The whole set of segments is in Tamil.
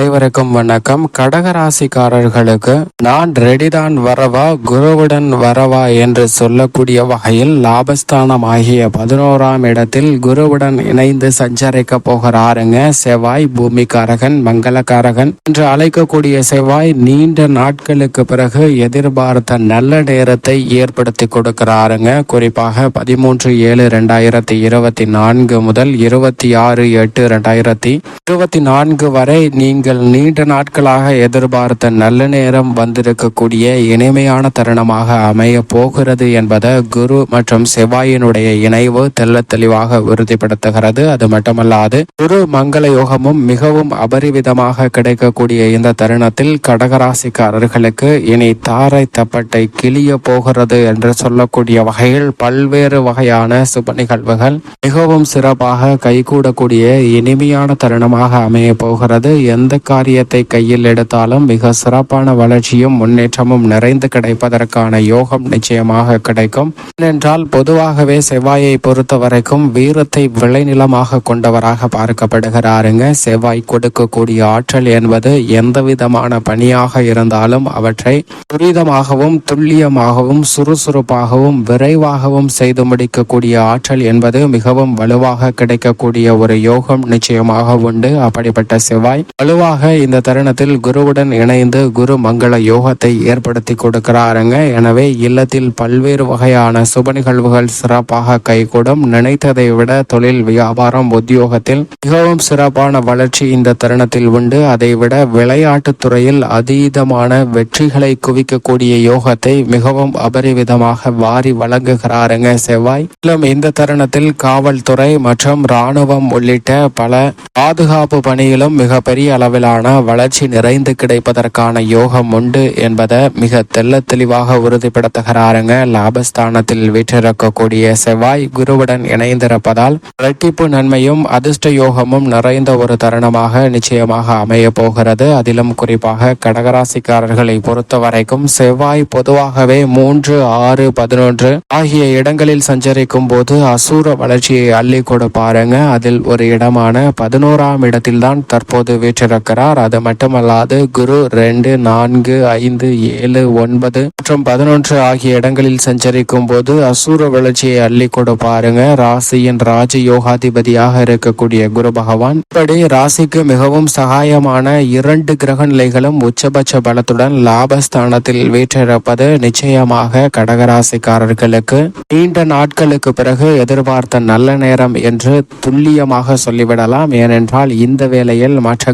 they அனைவருக்கும் வணக்கம். கடகராசிக்காரர்களுக்கு நான் ரெடிதான் வரவா குருவுடன் வரவா என்று சொல்லக்கூடிய வகையில் லாபஸ்தானம் ஆகிய பதினோராம் இடத்தில் குருவுடன் இணைந்து சஞ்சரிக்க போகிறாருங்க. செவ்வாய் பூமிக்காரகன் மங்களக்காரகன் என்று அழைக்கக்கூடிய செவ்வாய் நீண்ட நாட்களுக்கு பிறகு எதிர்பார்த்த நல்ல நேரத்தை ஏற்படுத்தி கொடுக்கிறாருங்க. குறிப்பாக பதிமூன்று ஏழு ரெண்டாயிரத்தி இருபத்தி நான்கு முதல் இருபத்தி ஆறு எட்டு ரெண்டாயிரத்தி இருபத்தி நான்கு வரை நீங்கள் நீண்ட நாட்களாக எதிர்பார்த்த நல்ல நேரம் வந்திருக்கக்கூடிய இனிமையான தருணமாக அமைய போகிறது என்பதை குரு மற்றும் செவ்வாயினுடைய இணைவு தெல்ல தெளிவாக உறுதிப்படுத்துகிறது. அது மட்டுமல்லாது குரு மங்கள யோகமும் மிகவும் அபரிவிதமாக கிடைக்கக்கூடிய இந்த தருணத்தில் கடகராசிக்காரர்களுக்கு இனி தாரை தப்பட்டை கிளிய போகிறது என்று சொல்லக்கூடிய வகையில் பல்வேறு வகையான சுப நிகழ்வுகள் மிகவும் சிறப்பாக கைகூடக்கூடிய இனிமையான தருணமாக அமைய போகிறது. எந்த காரியத்தை கையில் எடுத்தாலும் மிக சிறப்பான வளர்ச்சியும் முன்னேற்றமும் நிறைந்து கிடைப்பதற்கான யோகம் நிச்சயமாக கிடைக்கும். ஏனென்றால் பொதுவாகவே செவ்வாயை பொறுத்த வரைக்கும் வீரத்தை விளைநிலமாக கொண்டவராக பார்க்கப்படுகிறாருங்க. செவ்வாய் கொடுக்கக்கூடிய ஆற்றல் என்பது எந்த விதமான பணியாக இருந்தாலும் அவற்றை துரிதமாகவும் துல்லியமாகவும் சுறுசுறுப்பாகவும் விரைவாகவும் செய்து முடிக்கக்கூடிய ஆற்றல் என்பது மிகவும் வலுவாக கிடைக்கக்கூடிய ஒரு யோகம் நிச்சயமாக உண்டு. அப்படிப்பட்ட செவ்வாய் வலுவாக இந்த தருணத்தில் குருவுடன் இணைந்து குரு மங்கள யோகத்தை ஏற்படுத்தி கொடுக்கிறாருங்க. எனவே இல்லத்தில் பல்வேறு வகையான சுப நிகழ்வுகள் சிறப்பாக கைகூடும். நினைத்ததை விட தொழில் வியாபாரம் உத்தியோகத்தில் மிகவும் சிறப்பான வளர்ச்சி இந்த தருணத்தில் உண்டு. அதைவிட விளையாட்டுத் துறையில் அதீதமான வெற்றிகளை குவிக்கக்கூடிய யோகத்தை மிகவும் அபரிவிதமாக வாரி வழங்குகிறாருங்க செவ்வாய். மேலும் இந்த தருணத்தில் காவல்துறை மற்றும் ராணுவம் உள்ளிட்ட பல பாதுகாப்பு பணியிலும் மிகப்பெரிய அளவிலான வளர்ச்சி நிறைந்து கிடைப்பதற்கான யோகம் உண்டு என்பதை மிக தெல்ல தெளிவாக உறுதிப்படுத்துகிறாருங்க. லாபஸ்தானத்தில் வீற்றிருக்கக்கூடிய செவ்வாய் குருவுடன் இணைந்திருப்பதால் இரட்டிப்பு நன்மையும் அதிர்ஷ்ட யோகமும் நிறைந்த ஒரு தருணமாக நிச்சயமாக அமைய போகிறது. அதிலும் குறிப்பாக கடகராசிக்காரர்களை பொறுத்த வரைக்கும் செவ்வாய் பொதுவாகவே மூன்று ஆறு பதினொன்று ஆகிய இடங்களில் சஞ்சரிக்கும் போது அசூர வளர்ச்சியை அள்ளி கொடுப்பாருங்க. அதில் ஒரு இடமான பதினோராம் இடத்தில்தான் தற்போது வீற்றிருக்கிறார். அது மட்டுமல்லாது குரு ரெண்டு நான்கு ஐந்து ஏழு ஒன்பது மற்றும் பதினொன்று ஆகிய இடங்களில் சஞ்சரிக்கும் போது அசூர வளர்ச்சியை அள்ளி கொடுப்பாருங்க ராசியின் ராஜ யோகாதிபதியாக இருக்கக்கூடிய குரு பகவான். இப்படி ராசிக்கு மிகவும் சகாயமான இரண்டு கிரக நிலைகளும் உச்சபட்ச பலத்துடன் லாபஸ்தானத்தில் வீற்றிருப்பது நிச்சயமாக கடகராசிக்காரர்களுக்கு நீண்ட நாட்களுக்கு பிறகு எதிர்பார்த்த நல்ல நேரம் என்று துல்லியமாக சொல்லிவிடலாம். ஏனென்றால் இந்த வேளையில் மற்ற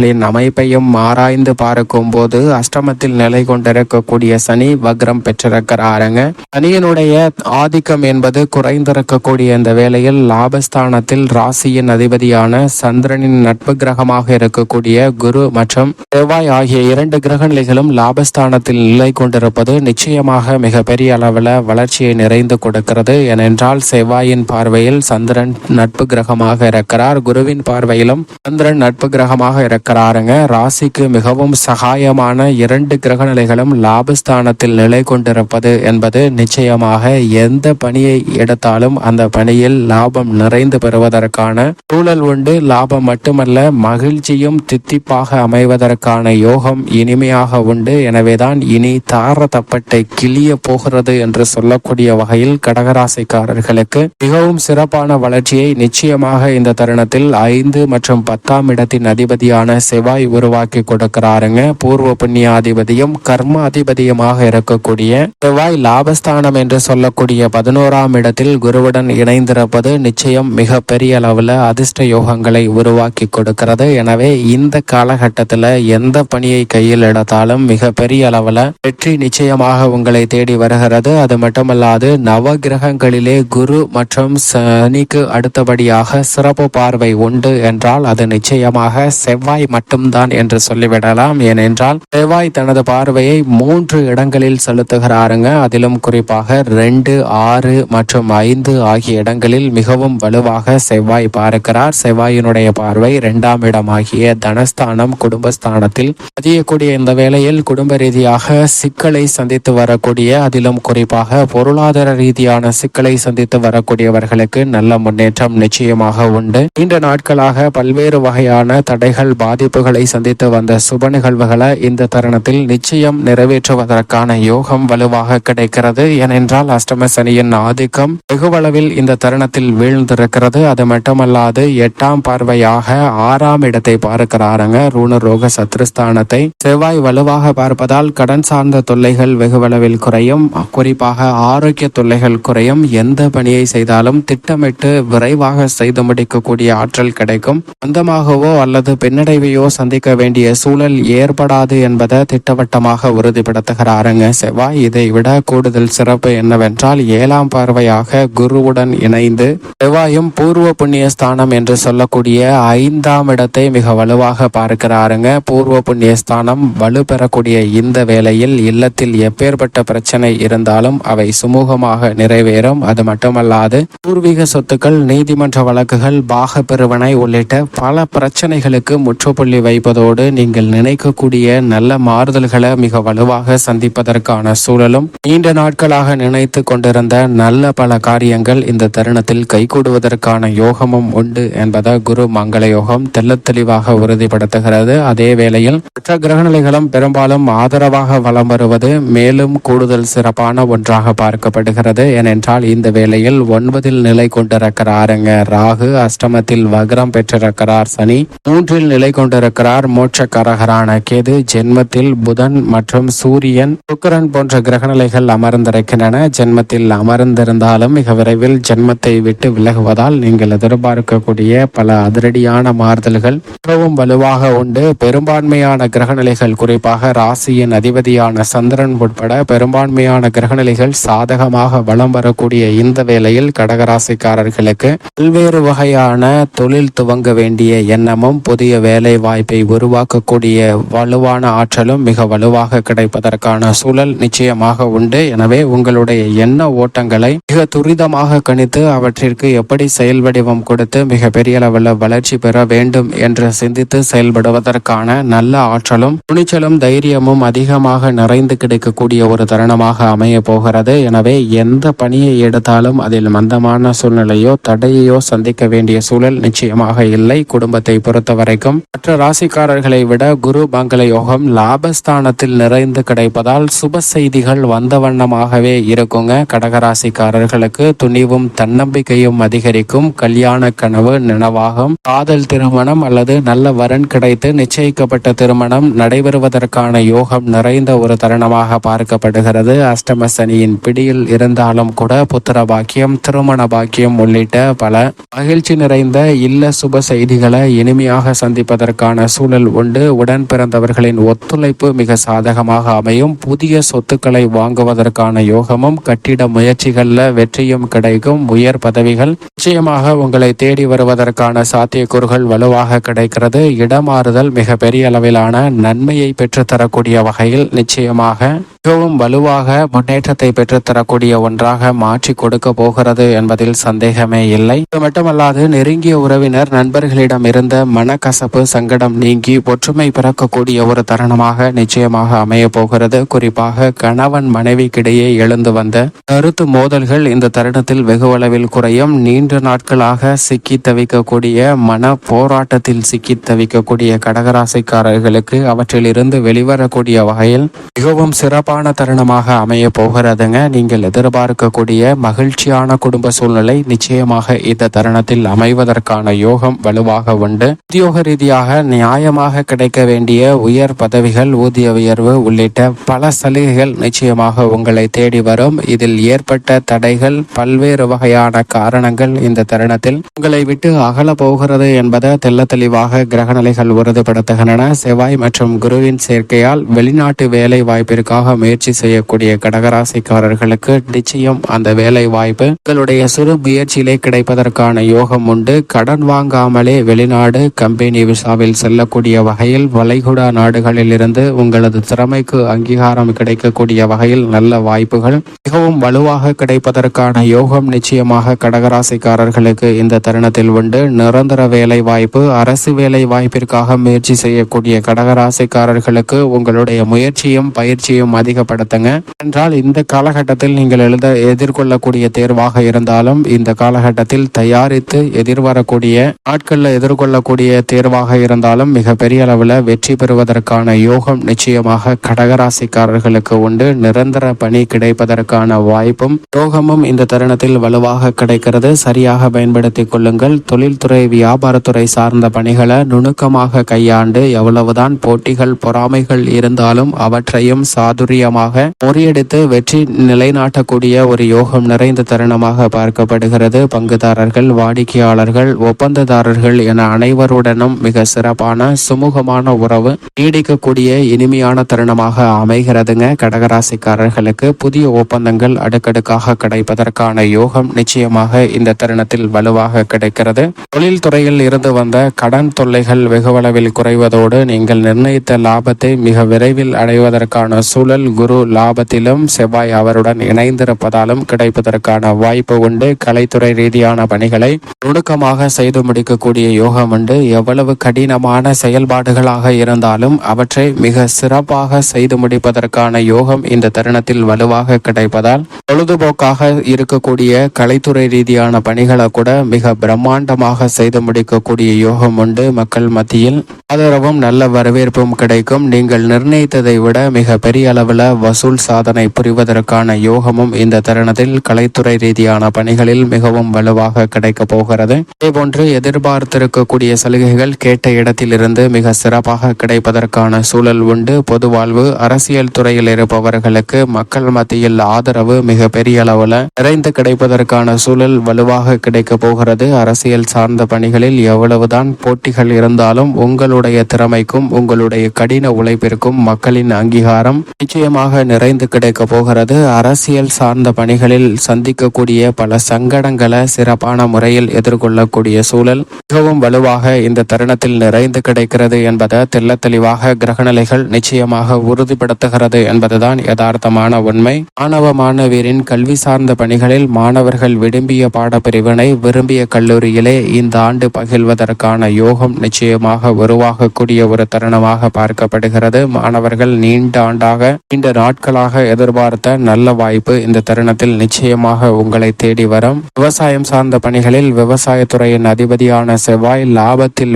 கிரகங்களின் அமைப்பையும் ஆராய்ந்து பார்க்கும் போது அஷ்டமத்தில் நிலை கொண்டிருக்கக்கூடிய சனி வக்ரம் பெற்றிருக்கிறாருங்க. சனியினுடைய ஆதிக்கம் என்பது குறைந்திருக்கக்கூடிய இந்த வேளையில் லாபஸ்தானத்தில் ராசியின் அதிபதியான சந்திரனின் நட்பு கிரகமாக இருக்கக்கூடிய குரு மற்றும் செவ்வாய் ஆகிய இரண்டு கிரக நிலைகளும் லாபஸ்தானத்தில் நிலை கொண்டிருப்பது நிச்சயமாக மிகப்பெரிய அளவில் வளர்ச்சியை நிறைந்து கொடுக்கிறது. ஏனென்றால் செவ்வாயின் பார்வையில் சந்திரன் நட்பு கிரகமாக இருக்கிறார். குருவின் பார்வையிலும் சந்திரன் நட்பு கிரகமாக இருக்கிறாருங்க. ராசிக்கு மிகவும் சகாயமான இரண்டு கிரகநிலைகளும் லாபஸ்தானத்தில் நிலை கொண்டிருப்பது என்பது நிச்சயமாக எந்த பணியை எடுத்தாலும் அந்த பணியில் லாபம் நிறைந்து பெறுவதற்கான சூழல் உண்டு. லாபம் மட்டுமல்ல மகிழ்ச்சியும் தித்திப்பாக அமைவதற்கான யோகம் இனிமையாக உண்டு. எனவேதான் இனி தார தப்பட்டை கிளிய போகிறது என்று சொல்லக்கூடிய வகையில் கடகராசிக்காரர்களுக்கு மிகவும் சிறப்பான வளர்ச்சியை நிச்சயமாக இந்த தருணத்தில் ஐந்து மற்றும் பத்தாம் இடத்தின் அதிபதியான செவ்வாய் உருவாக்கி கொடுக்கிறாருங்க. பூர்வ புண்ணியாதிபதியும் கர்ம அதிபதியுமாக இருக்கக்கூடிய செவ்வாய் லாபஸ்தானம் என்று சொல்லக்கூடிய பதினோராம் இடத்தில் குருவுடன் இணைந்திருப்பது நிச்சயம் மிக பெரிய அளவில் அதிர்ஷ்ட யோகங்களை உருவாக்கி கொடுக்கிறது. எனவே இந்த காலகட்டத்தில் எந்த பணியை கையில் எடுத்தாலும் மிக பெரிய அளவில் வெற்றி நிச்சயமாக உங்களை தேடி வருகிறது. அது மட்டுமல்லாது நவ கிரகங்களிலே குரு மற்றும் சனிக்கு அடுத்தபடியாக சிறப்பு பார்வை உண்டு என்றால் அது நிச்சயமாக செவ்வாய் மட்டும்தான் என்று சொல்லிவிடலாம். ஏனென்றால் செவ்வாய் தனது பார்வையை மூன்று இடங்களில் செலுத்துகிறாருங்க. அதிலும் குறிப்பாக ரெண்டு ஆறு மற்றும் ஐந்து ஆகிய இடங்களில் மிகவும் வலுவாக செவ்வாய் பார்க்கிறார். செவ்வாயினுடைய பார்வை இரண்டாம் இடமாகிய தனஸ்தானம் குடும்பஸ்தானத்தில் பதியக்கூடிய இந்த வேளையில் குடும்ப ரீதியாக சிக்கலை சந்தித்து வரக்கூடிய அதிலும் குறிப்பாக பொருளாதார ரீதியான சிக்கலை சந்தித்து வரக்கூடியவர்களுக்கு நல்ல முன்னேற்றம் நிச்சயமாக உண்டு. நீண்ட நாட்களாக பல்வேறு வகையான தடைகள் பாதிப்புகளை சந்தித்து வந்த சுப நிகழ்வுகளை இந்த தருணத்தில் நிச்சயம் நிறைவேற்றுவதற்கான யோகம் வலுவாக கிடைக்கிறது. ஏனென்றால் அஷ்டம சனியின் ஆதிக்கம் வெகுவளவில் இந்த தருணத்தில் வீழ்ந்திருக்கிறது. அது மட்டுமல்லாது எட்டாம் பார்வையாக ஆறாம் இடத்தை பார்க்கிறாருங்க. ரூணரோக சத்ருஸ்தானத்தை செவ்வாய் வலுவாக பார்ப்பதால் கடன் சார்ந்த தொல்லைகள் வெகுவளவில் குறையும். குறிப்பாக ஆரோக்கிய தொல்லைகள் குறையும். எந்த பணியை செய்தாலும் திட்டமிட்டு விரைவாக செய்து முடிக்கக்கூடிய ஆற்றல் கிடைக்கும். சொந்தமாகவோ அல்லது தேவையோ சந்திக்க வேண்டிய சூழல் ஏற்படாது என்பதை திட்டவட்டமாக உறுதிப்படுத்துகிறாருங்க. செவ்வாய் இதை விட கூடுதல் சிறப்பு என்னவென்றால் ஏழாம் பார்வையாக குருவுடன் இணைந்து செவ்வாயும் பூர்வ புண்ணிய ஸ்தானம் என்று சொல்லக்கூடிய ஐந்தாம் இடத்தை மிக வலுவாக பார்க்கிறாருங்க. பூர்வ புண்ணிய ஸ்தானம் வலு பெறக்கூடிய இந்த வேளையில் இல்லத்தில் எப்பேற்பட்ட பிரச்சனை இருந்தாலும் அவை சுமூகமாக நிறைவேறும். அது மட்டுமல்லாது பூர்வீக சொத்துக்கள் நீதிமன்ற வழக்குகள் பாக பிரிவினை உள்ளிட்ட பல பிரச்சனைகளுக்கு முற்றுப்புள்ளி வைப்பதோடு நீங்கள் நினைக்கக்கூடிய நல்ல மாறுதல்களை மிக வலுவாக சந்திப்பதற்கான சூழலும் நீண்ட நாட்களாக நினைத்து கொண்டிருந்த நல்ல பல காரியங்கள் இந்த தருணத்தில் கைகூடுவதற்கான யோகமும் உண்டு என்பதை குரு மங்கள யோகம் தெள்ளத் தெளிவாக உறுதிப்படுத்துகிறது. அதே வேளையில் மற்ற கிரகநிலைகளும் பெரும்பாலும் ஆதரவாக வலம் வருவது மேலும் கூடுதல் சிறப்பான ஒன்றாக பார்க்கப்படுகிறது. ஏனென்றால் இந்த வேளையில் ஒன்பதில் நிலை கொண்டிருக்கிறாருங்க. ராகு அஷ்டமத்தில் வக்ரம் பெற்றிருக்கிறார் சனி. மூன்றில் நிலை கொண்டிருக்கிறார். மோட்சக்காரகரான கேது ஜென்மத்தில் புதன் மற்றும் சூரியன் சுக்கரன் போன்ற கிரகநிலைகள் அமர்ந்திருக்கின்றன. ஜென்மத்தில் அமர்ந்திருந்தாலும் மிக விரைவில் ஜென்மத்தை விட்டு விலகுவதால் நீங்கள் எதிர்பார்க்கக்கூடிய பல அதிரடியான மாறுதல்கள் மிகவும் வலுவாக உண்டு. பெரும்பான்மையான கிரகநிலைகள் குறிப்பாக ராசியின் அதிபதியான சந்திரன் உட்பட பெரும்பான்மையான கிரகநிலைகள் சாதகமாக வலம் வரக்கூடிய இந்த வேளையில் கடகராசிக்காரர்களுக்கு பல்வேறு வகையான தொழில் துவங்க வேண்டிய எண்ணமும் புதிய வேலை வாய்ப்பை உருவாக்கக்கூடிய வலுவான ஆற்றலும் மிக வலுவாக கிடைப்பதற்கான சூழல் நிச்சயமாக உண்டு. எனவே உங்களுடைய எண்ண ஓட்டங்களை மிக துரிதமாக கணித்து அவற்றிற்கு எப்படி செயல் வடிவம் கொடுத்து மிக பெரிய அளவில் வளர்ச்சி பெற வேண்டும் என்று சிந்தித்து செயல்படுவதற்கான நல்ல ஆற்றலும் துணிச்சலும் தைரியமும் அதிகமாக நிறைந்து கிடைக்கக்கூடிய ஒரு தருணமாக அமைய போகிறது. எனவே எந்த பணியை எடுத்தாலும் அதில் மந்தமான சூழ்நிலையோ தடையையோ சந்திக்க வேண்டிய சூழல் நிச்சயமாக இல்லை. குடும்பத்தை பொறுத்த வரைக்கும் மற்ற ராசிக்காரர்களை விட குரு மங்கள யோகம் லாபஸ்தானத்தில் நிறைந்து கிடைப்பதால் சுப செய்திகள் வந்த வண்ணமாகவே இருக்குங்க. கடகராசிக்காரர்களுக்கு துணிவும் தன்னம்பிக்கையும் அதிகரிக்கும். கல்யாண கனவு நினைவாகும். காதல் திருமணம் அல்லது நல்ல வரன் கிடைத்து நிச்சயிக்கப்பட்ட திருமணம் நடைபெறுவதற்கான யோகம் நிறைந்த ஒரு தருணமாக பார்க்கப்படுகிறது. அஷ்டம சனியின் பிடியில் இருந்தாலும் கூட புத்திர பாக்கியம் திருமண பாக்கியம் உள்ளிட்ட பல மகிழ்ச்சி நிறைந்த இல்ல சுப செய்திகளை இனிமையாக சந்திப்பதற்கு சந்திப்பதற்கான சூழல் உண்டு. உடன் பிறந்தவர்களின் ஒத்துழைப்பு மிக சாதகமாக அமையும். புதிய சொத்துக்களை வாங்குவதற்கான யோகமும் கட்டிட முயற்சிகளில் வெற்றியும் கிடைக்கும். உயர் பதவிகள் நிச்சயமாக உங்களை தேடி வருவதற்கான சாத்தியக்கூறுகள் வலுவாக கிடைக்கிறது. இடமாறுதல் மிக பெரிய அளவிலான நன்மையை பெற்றுத்தரக்கூடிய வகையில் நிச்சயமாக மிகவும் வலுவாக முன்னேற்றத்தை பெற்றுத்தரக்கூடிய ஒன்றாக மாற்றி கொடுக்க போகிறது என்பதில் சந்தேகமே இல்லை. இது மட்டுமல்லாது நெருங்கிய உறவினர் நண்பர்களிடம் இருந்த மனக்கசப்பு சங்கடம் நீங்கி ஒற்றுமை பிறக்கக்கூடிய ஒரு தருணமாக நிச்சயமாக அமைய போகிறது. குறிப்பாக கணவன் மனைவிக்கிடையே எழுந்து வந்த கருத்து மோதல்கள் இந்த தருணத்தில் வெகுவளவில் குறையும். நீண்ட நாட்களாக சிக்கி தவிக்கக்கூடிய மன போராட்டத்தில் சிக்கி தவிக்கக்கூடிய கடகராசிக்காரர்களுக்கு அவற்றில் இருந்து வெளிவரக்கூடிய வகையில் மிகவும் சிறப்பான தருணமாக அமைய போகிறதுங்க. நீங்கள் எதிர்பார்க்கக்கூடிய மகிழ்ச்சியான குடும்ப சூழ்நிலை நிச்சயமாக இந்த தருணத்தில் அமைவதற்கான யோகம் வலுவாக உண்டு. உத்தியோக ரீதியாக நியாயமாக கிடைக்க வேண்டிய உயர் பதவிகள் ஊதிய உயர்வு உள்ளிட்ட பல சலுகைகள் நிச்சயமாக உங்களை தேடி வரும். இதில் ஏற்பட்ட தடைகள் பல்வேறு வகையான காரணங்கள் இந்த தருணத்தில். உங்களை விட்டு அகல போகிறது என்பதை தெல்ல தெளிவாக கிரகநிலைகள் உறுதிப்படுத்துகின்றன. செவ்வாய் மற்றும் குருவின் சேர்க்கையால் வெளிநாட்டு வேலை வாய்ப்பிற்காக முயற்சி செய்யக்கூடிய கடகராசிக்காரர்களுக்கு நிச்சயம் அந்த வேலை வாய்ப்பு உங்களுடைய சிறு முயற்சியிலே கிடைப்பதற்கான யோகம் உண்டு. கடன் வாங்காமலே வெளிநாடு கம்பெனி அமெரிக்காவில் செல்லக்கூடிய வகையில் வளைகுடா நாடுகளில் இருந்து உங்களது திறமைக்கு அங்கீகாரம் கிடைக்கக்கூடிய வகையில் நல்ல வாய்ப்புகள். மிகவும் வலுவாக கிடைப்பதற்கான யோகம் நிச்சயமாக கடகராசிக்காரர்களுக்கு இந்த தருணத்தில் உண்டு. நிரந்தர வேலை வாய்ப்பு அரசு வேலை வாய்ப்பிற்காக முயற்சி செய்யக்கூடிய கடகராசிக்காரர்களுக்கு உங்களுடைய முயற்சியும் பயிற்சியும் அதிகப்படுத்துங்க. என்றால் இந்த காலகட்டத்தில் நீங்கள் எழுத எதிர்கொள்ளக்கூடிய தேர்வாக இருந்தாலும் இந்த காலகட்டத்தில் தயாரித்து எதிர்வரக்கூடிய நாட்களில் எதிர்கொள்ளக்கூடிய தேர்வாக இருந்தாலும் மிக பெரிய அளவில் வெற்றி பெறுவதற்கான யோகம் நிச்சயமாக கடகராசிக்காரர்களுக்கு உண்டு. நிரந்தர பணி கிடைப்பதற்கான வாய்ப்பும் யோகமும் இந்த தருணத்தில் வலுவாக கிடைக்கிறது. சரியாக பயன்படுத்திக் கொள்ளுங்கள். தொழில்துறை வியாபாரத்துறை சார்ந்த பணிகளை நுணுக்கமாக கையாண்டு எவ்வளவுதான் போட்டிகள் பொறாமைகள் இருந்தாலும் அவற்றையும் சாதுரியமாக முறியடித்து வெற்றி நிலைநாட்டக்கூடிய ஒரு யோகம் நிறைந்த தருணமாக பார்க்கப்படுகிறது. பங்குதாரர்கள் வாடிக்கையாளர்கள் ஒப்பந்ததாரர்கள் என அனைவருடனும் மிக சிறப்பான சுமூகமான உறவு நீடிக்கக்கூடிய இனிமையான தருணமாக அமைகிறதுங்க. கடகராசிக்காரர்களுக்கு புதிய ஒப்பந்தங்கள் அடுக்கடுக்காக கிடைப்பதற்கான யோகம் நிச்சயமாக இந்த தருணத்தில் வலுவாக கிடைக்கிறது. தொழில் துறையில் இருந்து வந்த கடன் தொல்லைகள் வெகுவளவில் குறைவதோடு நீங்கள் நிர்ணயித்த லாபத்தை மிக விரைவில் அடைவதற்கான சூழல் குரு லாபத்திலும் செவ்வாய் அவருடன் இணைந்திருப்பதாலும் கிடைப்பதற்கான வாய்ப்பு உண்டு. கலைத்துறை ரீதியான பணிகளை நுணுக்கமாக செய்து முடிக்கக்கூடிய யோகம் உண்டு. எவ்வளவு கடினமான செயல்பாடுகளாக இருந்தாலும் அவற்றை மிக சிறப்பாக செய்து முடிப்பதற்கான யோகம் இந்த தருணத்தில் வலுவாக கிடைப்பதால் பொழுதுபோக்காக இருக்கக்கூடிய கலைத்துறை ரீதியான பணிகளை கூட மிக பிரம்மாண்டமாக செய்து முடிக்கக்கூடிய யோகம் உண்டு. மக்கள் மத்தியில் ஆதரவும் நல்ல வரவேற்பும் கிடைக்கும். நீங்கள் நிர்ணயித்ததை விட மிக பெரிய அளவில் வசூல் சாதனை புரிவதற்கான யோகமும் இந்த தருணத்தில் கலைத்துறை ரீதியான பணிகளில் மிகவும் வலுவாக கிடைக்க போகிறது. இதேபோன்று எதிர்பார்த்திருக்கக்கூடிய சலுகைகள் கேட்ட இடத்திலிருந்து மிக சிறப்பாக கிடைப்பதற்கான சூழல் உண்டு. பொது வாழ்வு அரசியல் துறையில் இருப்பவர்களுக்கு மக்கள் மத்தியில் ஆதரவு மிக பெரிய அளவில் நிறைந்து கிடைப்பதற்கான சூழல் வலுவாக கிடைக்க போகிறது. அரசியல் சார்ந்த பணிகளில் எவ்வளவுதான் போட்டிகள் இருந்தாலும் உங்களுடைய திறமைக்கும் உங்களுடைய கடின உழைப்பிற்கும் மக்களின் அங்கீகாரம் நிச்சயமாக நிறைந்து கிடைக்க போகிறது. அரசியல் சார்ந்த பணிகளில் சந்திக்கக்கூடிய பல சங்கடங்களை சிறப்பான முறையில் எதிர்கொள்ளக்கூடிய சூழல் மிகவும் வலுவாக இந்த தருணத்தில் நிறைந்து கிடைக்கிறது என்பதை தெல்ல தெளிவாக கிரகநிலைகள் நிச்சயமாக உறுதிப்படுத்துகிறது என்பதுதான் யதார்த்தமான உண்மை. மாணவ மாணவியரின் கல்வி சார்ந்த பணிகளில் மாணவர்கள் விரும்பிய பாடப்பிரிவினை விரும்பிய கல்லூரியிலே இந்த ஆண்டு பகிர்வதற்கான யோகம் நிச்சயமாக உருவாகக்கூடிய ஒரு தருணமாக பார்க்கப்படுகிறது. மாணவர்கள் நீண்ட ஆண்டாக நீண்ட நாட்களாக எதிர்பார்த்த நல்ல வாய்ப்பு இந்த தருணத்தில் நிச்சயமாக உங்களை தேடி வரும். விவசாயம் சார்ந்த பணிகளில் விவசாயத்துறையின் அதிபதியான செவ்வாய் லாபத்தில்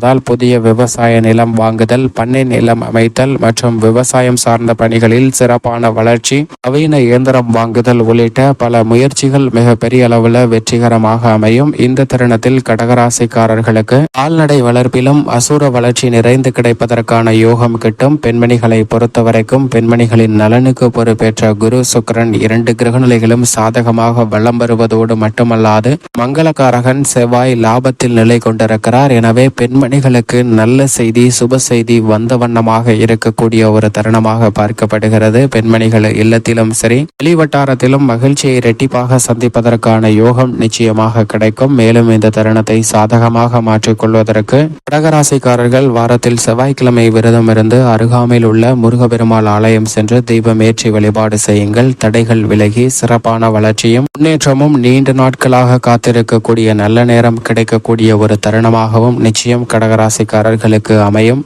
இருப்பதால் புதிய விவசாய நிலம் வாங்குதல் பண்ணை நிலம் அமைத்தல் மற்றும் விவசாயம் சார்ந்த பணிகளில் சிறப்பான வளர்ச்சி நவீன இயந்திரம் வாங்குதல் உள்ளிட்ட பல முயற்சிகள் மிக பெரிய அளவில் வெற்றிகரமாக அமையும். இந்த தருணத்தில் கடகராசிக்காரர்களுக்கு கால்நடை வளர்ப்பிலும் அசுர வளர்ச்சி நிறைந்து கிடைப்பதற்கான யோகம் கிட்டும். பெண்மணிகளை பொறுத்தவரைக்கும் பெண்மணிகளின் நலனுக்கு பொறுப்பேற்ற குரு சுக்கிரன் இரண்டு கிரகநிலைகளும் சாதகமாக வளம் வருவதோடு மட்டுமல்லாது மங்களகாரகன் செவ்வாய் லாபத்தில் நிலை கொண்டிருக்கிறார். எனவே பெண்மணி பெண்மணிகளுக்கு நல்ல செய்தி சுப செய்தி வந்த வண்ணமாக இருக்கக்கூடிய ஒரு தருணமாக பார்க்கப்படுகிறது. பெண்மணிகள் இல்லத்திலும் சரி வெளிவட்டாரத்திலும் மகிழ்ச்சியை இரட்டிப்பாக சந்திப்பதற்கான யோகம் நிச்சயமாக கிடைக்கும். மேலும் இந்த தருணத்தை சாதகமாக மாற்றிக்கொள்வதற்கு கடகராசிக்காரர்கள் வாரத்தில் செவ்வாய்க்கிழமை விரதம் இருந்து அருகாமையில் உள்ள முருகபெருமாள் ஆலயம் சென்று தீபம் ஏற்றி வழிபாடு செய்யுங்கள். தடைகள் விலகி சிறப்பான வளர்ச்சியும் முன்னேற்றமும் நீண்ட நாட்களாக காத்திருக்கக்கூடிய நல்ல நேரம் கிடைக்கக்கூடிய ஒரு தருணமாகவும் நிச்சயம் கடகராசிக்காரர்களுக்கு அமையும்.